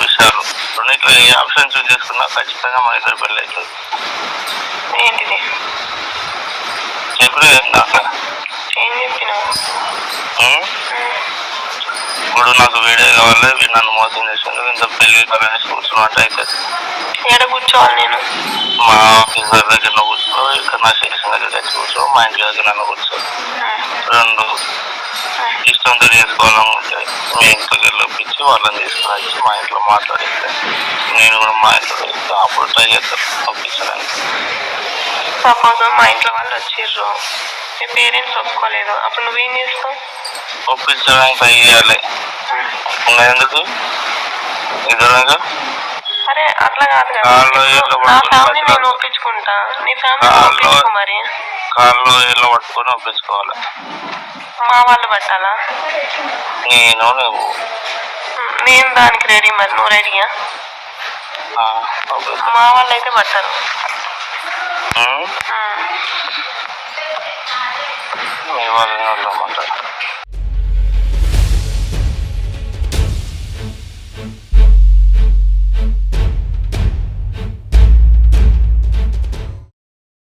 విషయాలు రెండింటిలో ఏ option choose చేసుకున్నా ఖచ్చితంగా మా ఇద్దరు పెళ్ళి అవుతుంది ఇప్పుడు నాకు వీడియో కావాలి నన్ను మోసం చేసాడు ఇంత పెళ్ళి కావాలని కూర్చున్నట్టు అవుతుంది మా ఆఫీసర్ దగ్గర కూర్చో ఇక్కడ నా స్టేషన్ దగ్గర కూర్చో మా ఇంటి దగ్గర నన్ను కూర్చో. రెండు ఇష్టంతో చేసుకోవాలనుకుంటే మీ వెళ్ళి ఒప్పించి వాళ్ళని తీసుకుని వచ్చి మా ఇంట్లో మాట్లాడిస్తే. నేను కూడా మా ఇంట్లో ఇస్తా. అప్పుడు ట్రై చేస్తాను ఒప్పించడానికి. సపోజ్ మా ఇంట్లో వాళ్ళు వచ్చిర్రు. మీ పేరెంట్స్ ఒప్పుకోలేదు. అప్పుడు నువ్వేం చేస్తావు? ఒప్పించడానికి ట్రై చేయాలి. ఇంకా ఎందుకు? ఇద్దరుగా అరే అట్లా కాదు కదా. కాళ్ళు ఏళ్ళు నా ఫ్యామిలీ నేను. ఒప్పించుకుంటా. నీ ఫ్యామిలీ కాళ్ళు- ఒప్పించుకో మరి. కాళ్ళు ఇళ్ళ పట్టుకొని ఒప్పించుకోవాలి. మా వాళ్ళు పట్టాలా? నేను నువ్వు నేను దానికి రెడీ మరి. నువ్వు రెడీయా. మా వాళ్ళు అయితే పట్టారు మీ వాళ్ళని వెళ్ళమంటారు